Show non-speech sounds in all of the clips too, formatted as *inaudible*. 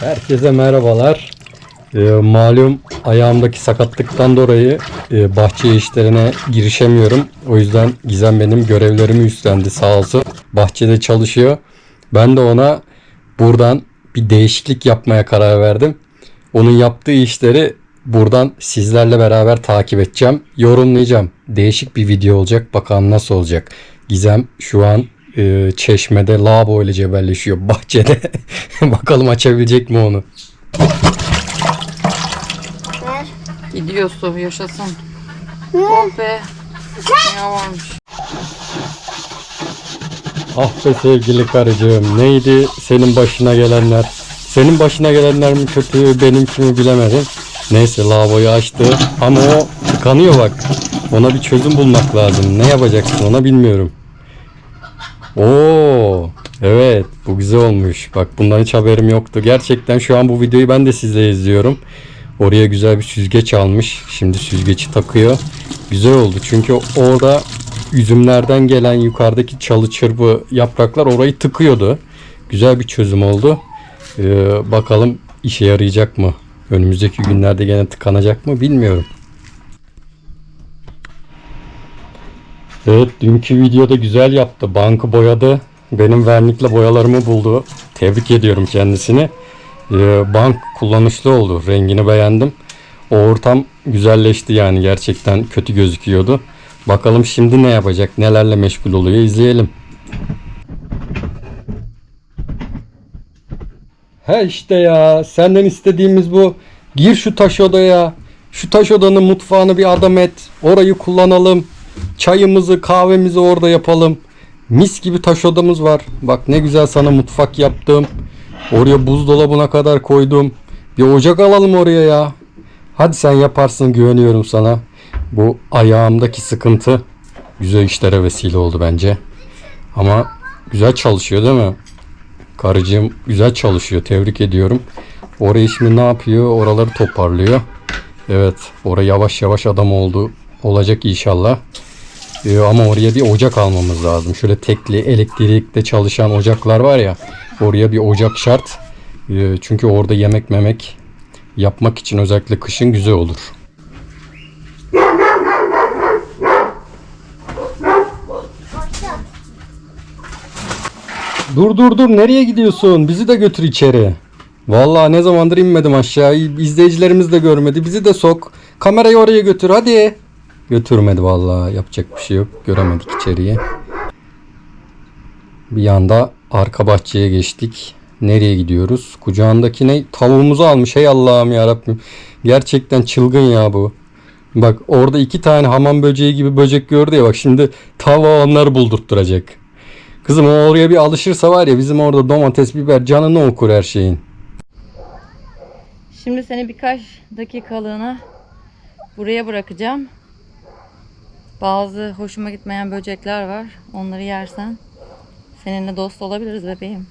Herkese merhabalar. Ee, malum ayağımdaki sakatlıktan dolayı e, bahçe işlerine girişemiyorum. O yüzden Gizem benim görevlerimi üstlendi sağ olsun. Bahçede çalışıyor. Ben de ona buradan bir değişiklik yapmaya karar verdim. Onun yaptığı işleri buradan sizlerle beraber takip edeceğim. Yorumlayacağım. Değişik bir video olacak. Bakalım nasıl olacak. Gizem şu an e, çeşmede lavabo ile cebelleşiyor bahçede. *laughs* Bakalım açabilecek mi onu? Ver. Gidiyor su yaşasın. Oh be. Ya varmış. Ah be sevgili karıcığım neydi senin başına gelenler? Senin başına gelenler mi kötü benimki mi bilemedim. Neyse lavaboyu açtı ama o tıkanıyor bak. Ona bir çözüm bulmak lazım. Ne yapacaksın ona bilmiyorum. Oo, evet bu güzel olmuş. Bak bundan hiç haberim yoktu. Gerçekten şu an bu videoyu ben de sizle izliyorum. Oraya güzel bir süzgeç almış. Şimdi süzgeci takıyor. Güzel oldu çünkü orada üzümlerden gelen yukarıdaki çalı çırpı yapraklar orayı tıkıyordu. Güzel bir çözüm oldu. Ee, bakalım işe yarayacak mı? Önümüzdeki günlerde gene tıkanacak mı bilmiyorum. Evet dünkü videoda güzel yaptı. Bankı boyadı. Benim vernikle boyalarımı buldu. Tebrik ediyorum kendisini. Ee, bank kullanışlı oldu. Rengini beğendim. O ortam güzelleşti yani gerçekten kötü gözüküyordu. Bakalım şimdi ne yapacak? Nelerle meşgul oluyor izleyelim. He işte ya senden istediğimiz bu. Gir şu taş odaya. Şu taş odanın mutfağını bir adam et. Orayı kullanalım. Çayımızı kahvemizi orada yapalım. Mis gibi taş odamız var. Bak ne güzel sana mutfak yaptım. Oraya buzdolabına kadar koydum. Bir ocak alalım oraya ya. Hadi sen yaparsın güveniyorum sana. Bu ayağımdaki sıkıntı güzel işlere vesile oldu bence. Ama güzel çalışıyor değil mi? Karıcığım güzel çalışıyor. Tebrik ediyorum. Orayı şimdi ne yapıyor? Oraları toparlıyor. Evet. Oraya yavaş yavaş adam oldu. Olacak inşallah. Ee, ama oraya bir ocak almamız lazım. Şöyle tekli elektrikte çalışan ocaklar var ya. Oraya bir ocak şart. Ee, çünkü orada yemek memek yapmak için özellikle kışın güzel olur. Dur dur dur nereye gidiyorsun? Bizi de götür içeri. Vallahi ne zamandır inmedim aşağı. İzleyicilerimiz de görmedi. Bizi de sok. Kamerayı oraya götür hadi. Götürmedi vallahi. Yapacak bir şey yok. Göremedik içeriye. Bir yanda arka bahçeye geçtik. Nereye gidiyoruz? Kucağındaki ne? Tavuğumuzu almış. Hey Allah'ım ya Rabbim. Gerçekten çılgın ya bu. Bak orada iki tane hamam böceği gibi böcek gördü ya bak şimdi tavuğa onlar buldurtturacak. Kızım o oraya bir alışırsa var ya bizim orada domates, biber canını okur her şeyin. Şimdi seni birkaç dakikalığına buraya bırakacağım. Bazı hoşuma gitmeyen böcekler var. Onları yersen seninle dost olabiliriz bebeğim.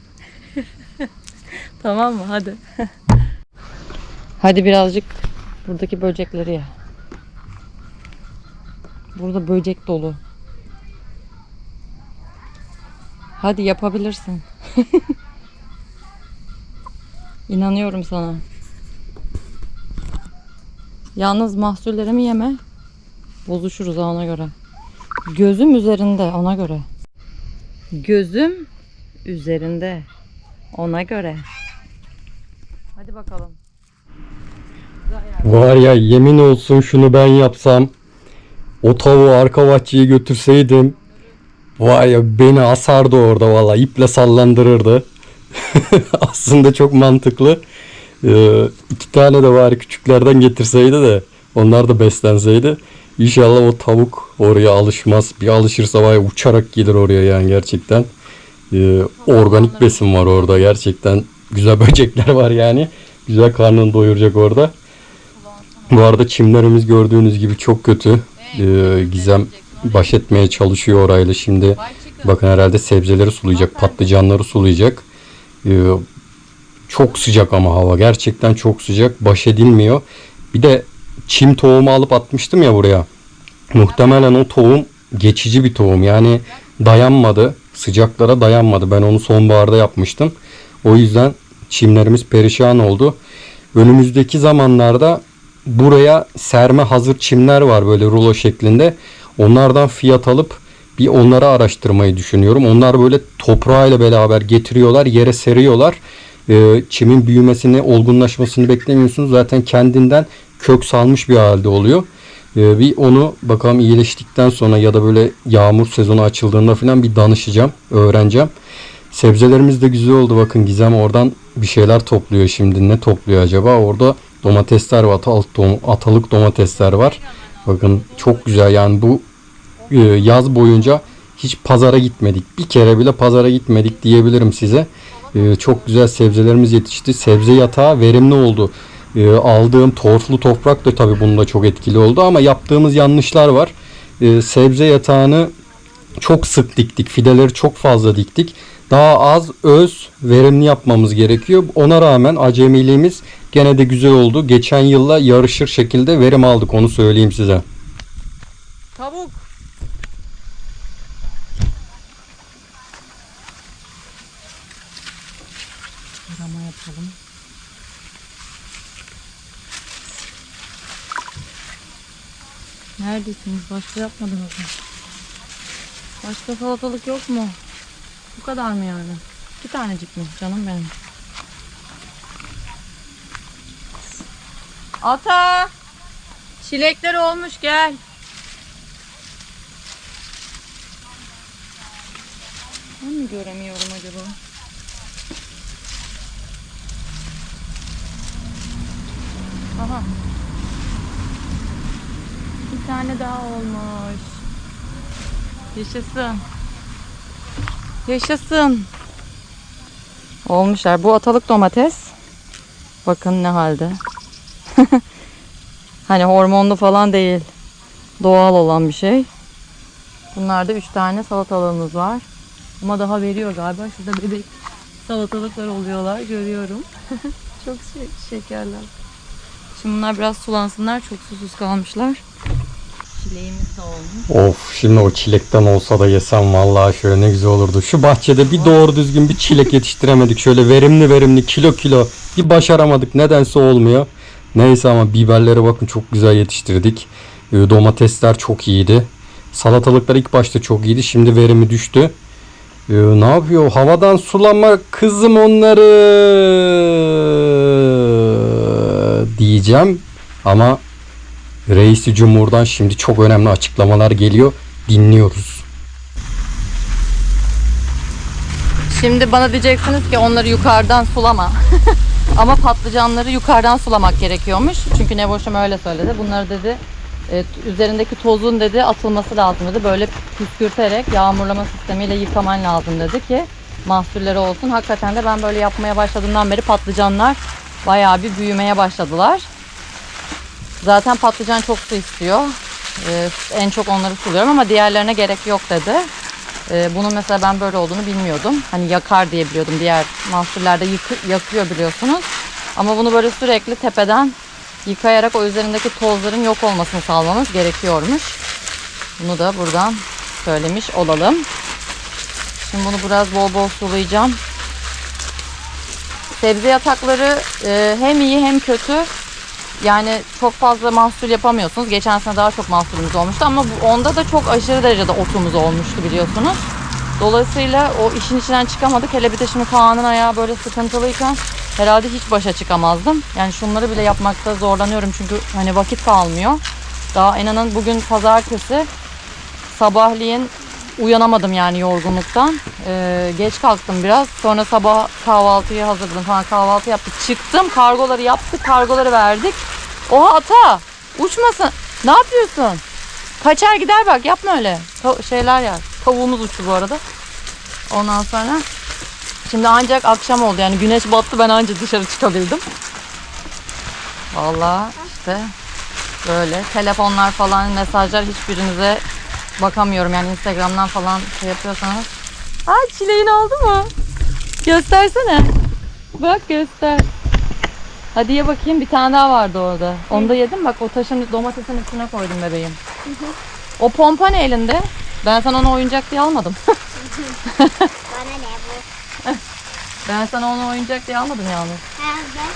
*laughs* tamam mı? Hadi. *laughs* Hadi birazcık buradaki böcekleri ye. Burada böcek dolu. Hadi yapabilirsin. *laughs* İnanıyorum sana. Yalnız mahsullerimi yeme. Bozuşuruz ona göre. Gözüm üzerinde ona göre. Gözüm üzerinde ona göre. Hadi bakalım. Var ya yemin olsun şunu ben yapsam o tavuğu arka bahçeye götürseydim Vay ya beni asardı orada valla iple sallandırırdı. *laughs* Aslında çok mantıklı. Ee, iki tane de var küçüklerden getirseydi de onlar da beslenseydi. İnşallah o tavuk oraya alışmaz. Bir alışırsa var ya uçarak gelir oraya yani gerçekten. Ee, organik besin var orada gerçekten. Güzel *laughs* böcekler var yani. Güzel karnını doyuracak orada. Bu arada çimlerimiz gördüğünüz gibi çok kötü. Ee, Gizem baş etmeye çalışıyor orayla şimdi. Bakın herhalde sebzeleri sulayacak, patlıcanları sulayacak. Ee, çok sıcak ama hava gerçekten çok sıcak. Baş edilmiyor. Bir de çim tohumu alıp atmıştım ya buraya. Muhtemelen o tohum geçici bir tohum. Yani dayanmadı. Sıcaklara dayanmadı. Ben onu sonbaharda yapmıştım. O yüzden Çimlerimiz perişan oldu. Önümüzdeki zamanlarda buraya serme hazır çimler var böyle rulo şeklinde. Onlardan fiyat alıp bir onları araştırmayı düşünüyorum. Onlar böyle toprağıyla beraber getiriyorlar, yere seriyorlar. Ee, çimin büyümesini, olgunlaşmasını beklemiyorsunuz. Zaten kendinden kök salmış bir halde oluyor. Ee, bir onu bakalım iyileştikten sonra ya da böyle yağmur sezonu açıldığında falan bir danışacağım, öğreneceğim. Sebzelerimiz de güzel oldu. Bakın Gizem oradan bir şeyler topluyor şimdi. Ne topluyor acaba? Orada domatesler var. Atalık domatesler var. Bakın çok güzel yani bu e, yaz boyunca hiç pazara gitmedik. Bir kere bile pazara gitmedik diyebilirim size. E, Çok güzel sebzelerimiz yetişti. Sebze yatağı verimli oldu. E, Aldığım torflu toprak da tabii bunda çok etkili oldu ama yaptığımız yanlışlar var. E, Sebze yatağını çok sık diktik. Fideleri çok fazla diktik. Daha az öz verimli yapmamız gerekiyor. Ona rağmen acemiliğimiz gene de güzel oldu. Geçen yılla yarışır şekilde verim aldık onu söyleyeyim size. Tavuk. Arama yapalım. Neredesiniz? Başka yapmadınız mı? Başka salatalık yok mu? Bu kadar mı yani? İki tanecik mi? Canım benim. Ata! Çilekler olmuş gel. Ben mi göremiyorum acaba? Aha. Bir tane daha olmuş. Yaşasın. Yaşasın. Olmuşlar. Bu atalık domates. Bakın ne halde. *laughs* hani hormonlu falan değil. Doğal olan bir şey. Bunlarda 3 tane salatalığımız var. Ama daha veriyor galiba. Şurada bebek salatalıklar oluyorlar. Görüyorum. *laughs* çok şekerler. Şimdi bunlar biraz sulansınlar. Çok susuz kalmışlar. Çileğimiz de olmuş. Of şimdi o çilekten olsa da yesem vallahi şöyle ne güzel olurdu. Şu bahçede bir doğru düzgün bir çilek yetiştiremedik. Şöyle verimli verimli kilo kilo bir başaramadık. Nedense olmuyor. Neyse ama biberlere bakın çok güzel yetiştirdik. Ee, Domatesler çok iyiydi. Salatalıklar ilk başta çok iyiydi. Şimdi verimi düştü. Ee, ne yapıyor? Havadan sulama kızım onları diyeceğim. Ama Reisi Cumhur'dan şimdi çok önemli açıklamalar geliyor. Dinliyoruz. Şimdi bana diyeceksiniz ki onları yukarıdan sulama. *laughs* Ama patlıcanları yukarıdan sulamak gerekiyormuş. Çünkü Nevoş'um öyle söyledi. Bunları dedi e, üzerindeki tozun dedi atılması lazım dedi. Böyle püskürterek yağmurlama sistemiyle yıkaman lazım dedi ki mahsulleri olsun. Hakikaten de ben böyle yapmaya başladığımdan beri patlıcanlar bayağı bir büyümeye başladılar. Zaten patlıcan çok su istiyor. E, en çok onları suluyorum ama diğerlerine gerek yok dedi. Ee, bunun mesela ben böyle olduğunu bilmiyordum. Hani yakar diye biliyordum. Diğer mahsullerde yıkı- yakıyor biliyorsunuz. Ama bunu böyle sürekli tepeden yıkayarak o üzerindeki tozların yok olmasını sağlamamız gerekiyormuş. Bunu da buradan söylemiş olalım. Şimdi bunu biraz bol bol sulayacağım. Sebze yatakları e, hem iyi hem kötü. Yani çok fazla mahsul yapamıyorsunuz. Geçen sene daha çok mahsulümüz olmuştu ama bu, onda da çok aşırı derecede otumuz olmuştu biliyorsunuz. Dolayısıyla o işin içinden çıkamadık. Hele bir de şimdi Kaan'ın ayağı böyle sıkıntılıyken herhalde hiç başa çıkamazdım. Yani şunları bile yapmakta zorlanıyorum çünkü hani vakit kalmıyor. Daha inanın bugün pazartesi sabahleyin uyanamadım yani yorgunluktan. Ee, geç kalktım biraz. Sonra sabah kahvaltıyı hazırladım falan kahvaltı yaptık. Çıktım kargoları yaptık kargoları verdik. Oha ata uçmasın. Ne yapıyorsun? Kaçar gider bak yapma öyle. Ta- şeyler ya. Tavuğumuz uçtu bu arada. Ondan sonra şimdi ancak akşam oldu yani güneş battı ben ancak dışarı çıkabildim. Vallahi işte böyle telefonlar falan mesajlar hiçbirinize bakamıyorum yani Instagram'dan falan şey yapıyorsanız. Aa çileğin oldu mu? Göstersene. Bak göster. Hadi ye bakayım bir tane daha vardı orada. Onu da yedim bak o taşın domatesin üstüne koydum bebeğim. O pompa ne elinde? Ben sana onu oyuncak diye almadım. *laughs* Bana ne bu? Ben sana onu oyuncak diye almadım yalnız. Nerede?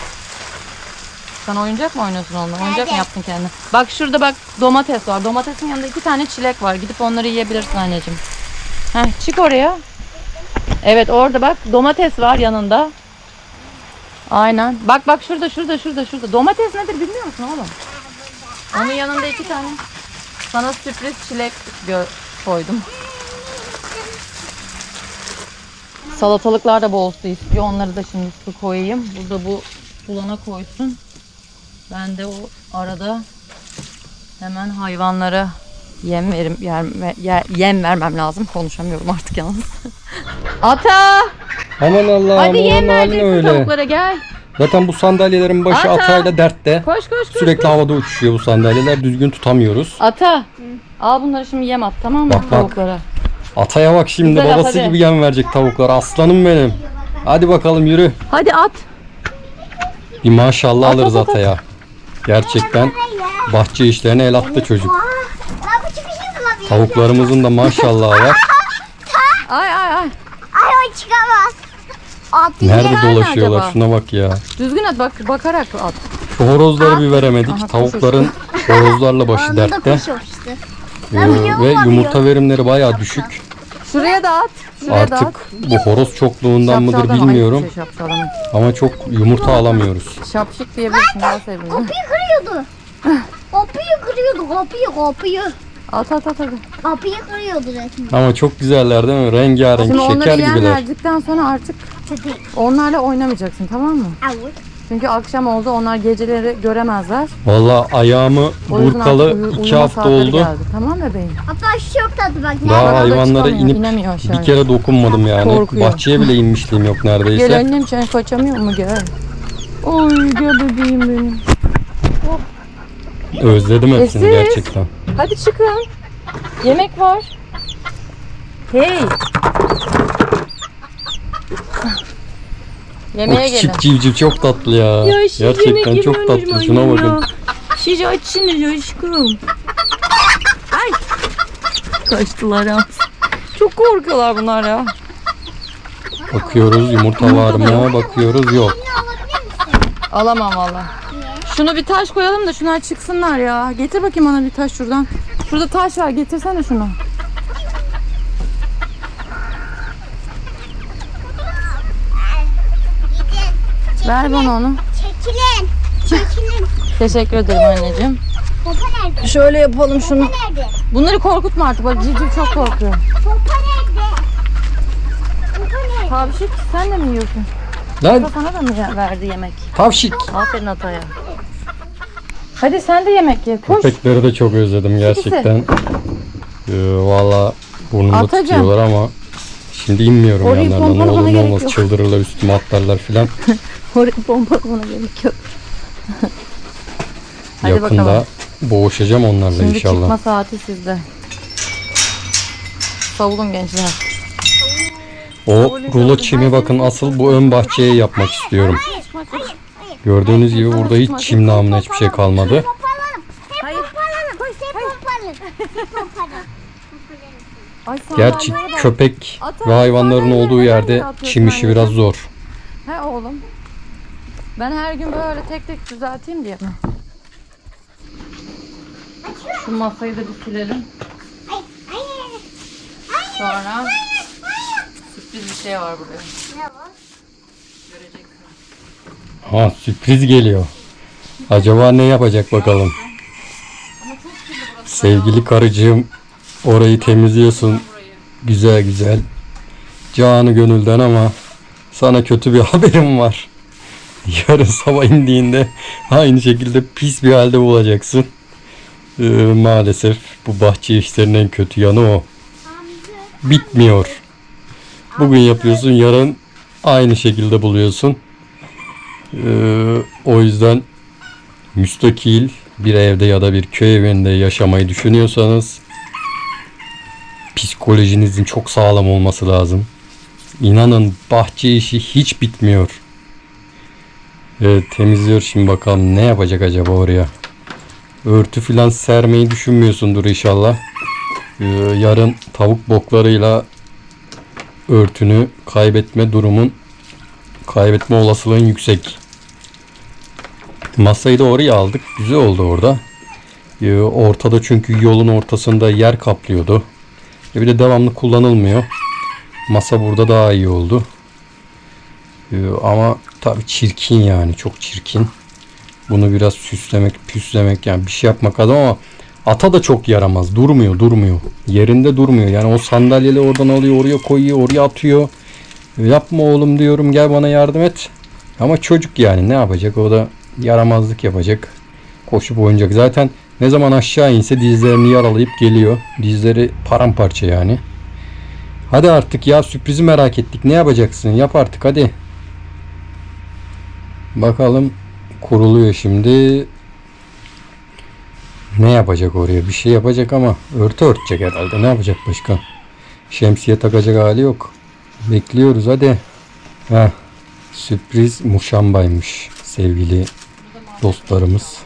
Sen oyuncak mı oynuyorsun onunla? Oyuncak mı Evet. yaptın kendine? Bak şurada bak domates var. Domatesin yanında iki tane çilek var. Gidip onları yiyebilirsin anneciğim. Heh, çık oraya. Evet orada bak domates var yanında. Aynen. Bak bak şurada şurada şurada şurada. Domates nedir bilmiyor musun oğlum? Onun yanında iki tane. Sana sürpriz çilek koydum. Salatalıklar da bol su istiyor. Onları da şimdi su koyayım. Burada bu sulana koysun. Ben de o arada hemen hayvanlara yem verim yer, yer- yem vermem lazım. Konuşamıyorum artık yalnız. *laughs* Ata! Aman Allah'ım Hadi yem vereceksin tavuklara gel. Zaten bu sandalyelerin başı Ata! atayla dertte. Koş koş koş. Sürekli havada uçuşuyor bu sandalyeler. Düzgün tutamıyoruz. Ata. Al bunları şimdi yem at tamam mı Bak, bak. tavuklara? Ataya bak şimdi Güzel babası hadi. gibi yem verecek tavuklar. Aslanım benim. Hadi bakalım yürü. Hadi at. Bir maşallah At, alırız at, at, at. Gerçekten bahçe işlerine el attı çocuk. Aa, ben bu çıkışı bulabilirim. Tavuklarımızın da maşallahı var. Ay ay ay. Ay o çıkamaz. Abi Nerede Nerede dolaşıyorlar acaba? şuna bak ya. Düzgün at bak bakarak at. Şu horozları bir veremedik. Aha, Tavukların horozlarla başı Anında dertte. Ee, ve yumurta verimleri bayağı düşük. Şuraya da at. Şuraya da at. Artık bu horoz çokluğundan mıdır bilmiyorum. şey. Ama çok yumurta alamıyoruz. Şapşik diyebilirsin daha sevimli. Kapıyı kırıyordu. *laughs* Kapıyı kırıyordu kapıyı kapıyı. At at at at. Kapıyı kırıyordu resmen. Ama çok güzeller değil mi? Rengarenk Şimdi onları şeker yer gibiler. verdikten sonra artık onlarla oynamayacaksın tamam mı? Avut. Çünkü akşam oldu onlar geceleri göremezler. Valla ayağımı O yüzden burkalı uyu- iki uyuma hafta saatleri oldu. Geldi. Tamam bebeğim. Hatta çok tatlı bak. Daha Nerede? hayvanlara çıkamıyor, inip inemiyor aşağıya. bir kere dokunmadım yani. Korkuyor. Bahçeye bile inmişliğim yok Gel neredeyse. annem sen kaçamıyor mu gel. Oy gel bebeğim benim. Özledim hepsini Esis. gerçekten. Hadi çıkın. Yemek var. Hey. Yemeğe O gelin. küçük civciv çok tatlı ya. gerçekten çok tatlı. Şuna bakın. Siz açsınız aşkım. Ay. Kaçtılar ya. Çok korkuyorlar bunlar ya. Bakıyoruz yumurta var mı? Bakıyoruz yok. Alamam valla. Şunu bir taş koyalım da şunlar çıksınlar ya. Getir bakayım bana bir taş şuradan. Şurada taş var getirsene şunu. Ver bana onu. Çekilin. Çekilin. Teşekkür ederim anneciğim. Topa nerede? Şöyle yapalım şunu. Topa nerede? Bunları korkutma artık. Bak civciv çok korkuyor. Topa nerede? Topa nerede? Tavşik sen de mi yiyorsun? Lan Ata sana da mı verdi yemek? tavşik. Aferin Ata'ya. Hadi sen de yemek ye. Koş. Köpekleri de çok özledim gerçekten. Ee, Valla burnumda Atacağım. tutuyorlar ama şimdi inmiyorum Orayı yanlarına. Ne olur ne gerek olmaz yok. çıldırırlar üstüme atlarlar filan. Oraya bombalamana gerek yok. Hadi Yakında bakalım. boğuşacağım onlarla Şimdi inşallah. çıkma saati sizde. Savulun gençler. O rulo çimi bakın asıl bu ön bahçeye yapmak istiyorum. Gördüğünüz gibi burada hiç çim namına hiçbir şey kalmadı. Hayır. topalım. Hep topalım. Hep topalım. Ay, Gerçi bak. köpek Ata, ve hayvanların olduğu neden yerde çim işi biraz zor. He oğlum. Ben her gün böyle tek tek düzelteyim diye mi? Şu masayı da bir silelim. Sonra sürpriz bir şey var buraya. Ne var? Göreceksin. Ha sürpriz geliyor. Acaba ne yapacak bakalım. Sevgili karıcığım orayı temizliyorsun güzel güzel. Canı gönülden ama sana kötü bir *laughs* haberim var. Yarın sabah indiğinde aynı şekilde pis bir halde bulacaksın. Ee, maalesef bu bahçe işlerinin en kötü yanı o. Bitmiyor. Bugün yapıyorsun yarın aynı şekilde buluyorsun. Ee, o yüzden müstakil bir evde ya da bir köy evinde yaşamayı düşünüyorsanız psikolojinizin çok sağlam olması lazım. İnanın bahçe işi hiç bitmiyor. Evet temizliyor şimdi bakalım ne yapacak acaba oraya. Örtü filan sermeyi düşünmüyorsundur inşallah. Ee, yarın tavuk boklarıyla örtünü kaybetme durumun Kaybetme olasılığın yüksek. Masayı da oraya aldık. Güzel oldu orada. Ee, ortada çünkü yolun ortasında yer kaplıyordu. E bir de devamlı kullanılmıyor. Masa burada daha iyi oldu. Ee, ama tabii çirkin yani çok çirkin. Bunu biraz süslemek, püslemek yani bir şey yapmak lazım ama ata da çok yaramaz. Durmuyor, durmuyor. Yerinde durmuyor. Yani o sandalyeleri oradan alıyor, oraya koyuyor, oraya atıyor. Yapma oğlum diyorum gel bana yardım et. Ama çocuk yani ne yapacak? O da yaramazlık yapacak. Koşup oynayacak. Zaten ne zaman aşağı inse dizlerini yaralayıp geliyor. Dizleri paramparça yani. Hadi artık ya sürprizi merak ettik. Ne yapacaksın? Yap artık hadi. Bakalım kuruluyor şimdi. Ne yapacak oraya? Bir şey yapacak ama örtü örtecek herhalde. Ne yapacak başka? Şemsiye takacak hali yok. Bekliyoruz hadi. Heh, sürpriz muşambaymış sevgili dostlarımız.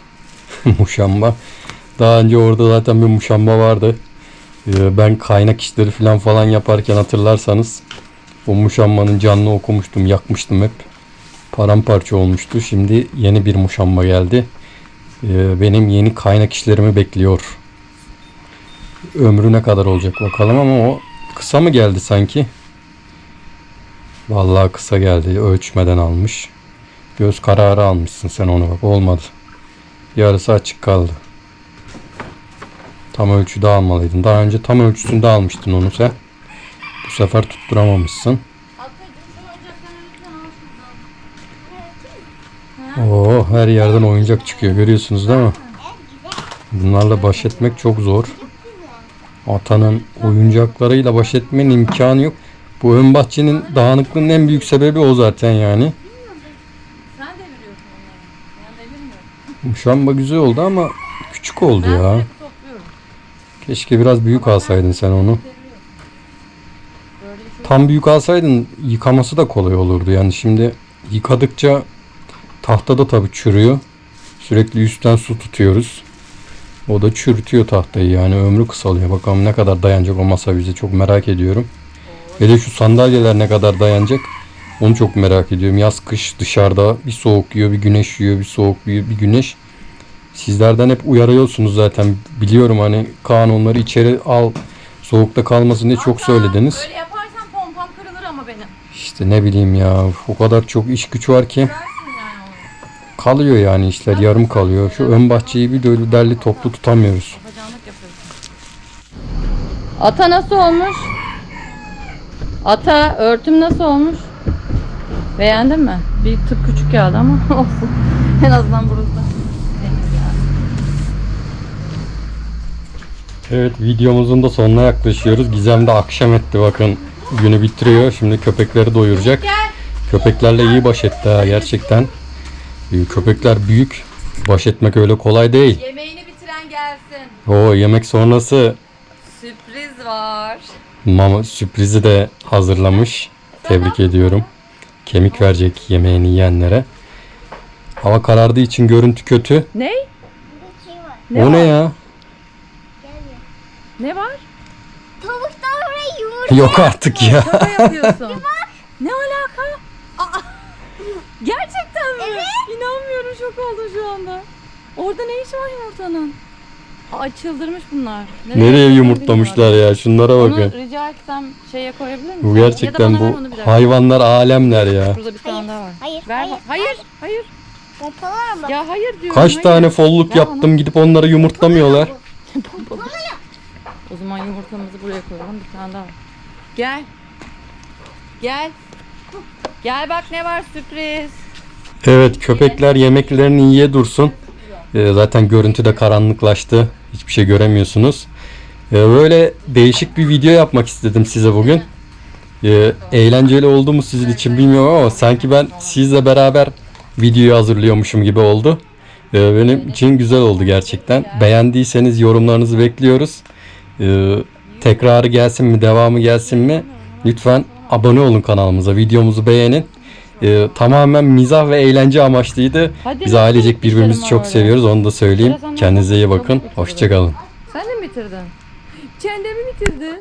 *laughs* muşamba. Daha önce orada zaten bir muşamba vardı. Ee, Ben kaynak işleri falan falan yaparken hatırlarsanız o muşambanın canını okumuştum, yakmıştım hep. Paramparça olmuştu. Şimdi yeni bir muşamba geldi. Ee, Benim yeni kaynak işlerimi bekliyor. Ömrü ne kadar olacak bakalım ama o kısa mı geldi sanki? Vallahi kısa geldi. Ölçmeden almış. Göz kararı almışsın sen onu bak. Olmadı. Yarısı açık kaldı. Tam ölçüde almalıydın. Daha önce tam ölçüsünde almıştın onu sen. Bu sefer tutturamamışsın. Oo, her yerden oyuncak çıkıyor. Görüyorsunuz değil mi? Bunlarla baş etmek çok zor. Atanın oyuncaklarıyla baş etmenin imkanı yok. Bu ön bahçenin dağınıklığının en büyük sebebi o zaten yani. Ben devirmiyorum. Muşamba güzel oldu ama küçük oldu ya. Keşke biraz büyük alsaydın sen onu. Tam büyük alsaydın yıkaması da kolay olurdu. Yani şimdi yıkadıkça tahtada tabii çürüyor. Sürekli üstten su tutuyoruz. O da çürütüyor tahtayı yani ömrü kısalıyor. Bakalım ne kadar dayanacak o masa bize çok merak ediyorum. Ve de şu sandalyeler ne kadar dayanacak onu çok merak ediyorum. Yaz kış dışarıda bir soğuk yiyor bir güneş yiyor bir soğuk yiyor bir güneş. Sizlerden hep uyarıyorsunuz zaten biliyorum hani Kaan onları içeri al soğukta kalmasın diye çok söylediniz. Böyle yaparsan pompam kırılır ama benim. İşte ne bileyim ya o kadar çok iş güç var ki kalıyor yani işler yarım kalıyor. Şu ön bahçeyi bir böyle derli toplu tutamıyoruz. Ata nasıl olmuş? Ata örtüm nasıl olmuş? Beğendin mi? Bir tık küçük geldi ama *laughs* olsun. en azından burası. Evet videomuzun da sonuna yaklaşıyoruz. Gizem de akşam etti bakın. Günü bitiriyor. Şimdi köpekleri doyuracak. Köpeklerle iyi baş etti ha gerçekten. Ee, Köpekler büyük. Baş etmek öyle kolay değil. Yemeğini bitiren gelsin. O yemek sonrası Sürpriz var. mama sürprizi de hazırlamış. Tebrik ediyorum. Kemik verecek yemeğini yiyenlere. Hava karardığı için görüntü kötü. Ne? O ne ya? Ne var? Tavuktan oraya yumurta. Yok artık ya. Şaka yapıyorsun. *laughs* ne alaka? Aa, gerçekten mi? İnanmıyorum şok oldum şu anda. Orada ne iş var yumurtanın? Aa, çıldırmış bunlar. Nereye yumurtlamışlar ya? Şunlara Onu bakın. rica etsem şeye koyabilir misin? Bu Ya da gerçekten bana ver bu onu bir dakika. hayvanlar alemler ya. Burada bir tane daha var. Hayır, Ver. hayır, Hayır. Hayır. Pompalar mı? Ya hayır diyorum. Kaç hayır. tane folluk Ver yaptım gidip onları yumurtlamıyorlar. *laughs* O zaman yumurtamızı buraya koyalım. Bir tane daha. Gel. Gel. Gel bak ne var sürpriz. Evet köpekler yemeklerini yiye dursun. Ee, zaten görüntü de karanlıklaştı. Hiçbir şey göremiyorsunuz. Ee, böyle değişik bir video yapmak istedim size bugün. Ee, eğlenceli oldu mu sizin için bilmiyorum ama sanki ben sizle beraber videoyu hazırlıyormuşum gibi oldu. Benim için güzel oldu gerçekten. Beğendiyseniz yorumlarınızı bekliyoruz. Ee, tekrarı gelsin mi, devamı gelsin mi? Lütfen abone olun kanalımıza, videomuzu beğenin. Ee, tamamen mizah ve eğlence amaçlıydı. Hadi Biz ailecek bitirelim birbirimizi çok öyle. seviyoruz. Onu da söyleyeyim. Biraz anlat. Kendinize iyi bakın. Hoşçakalın. Sen de mi bitirdin? Sen de mi bitirdin?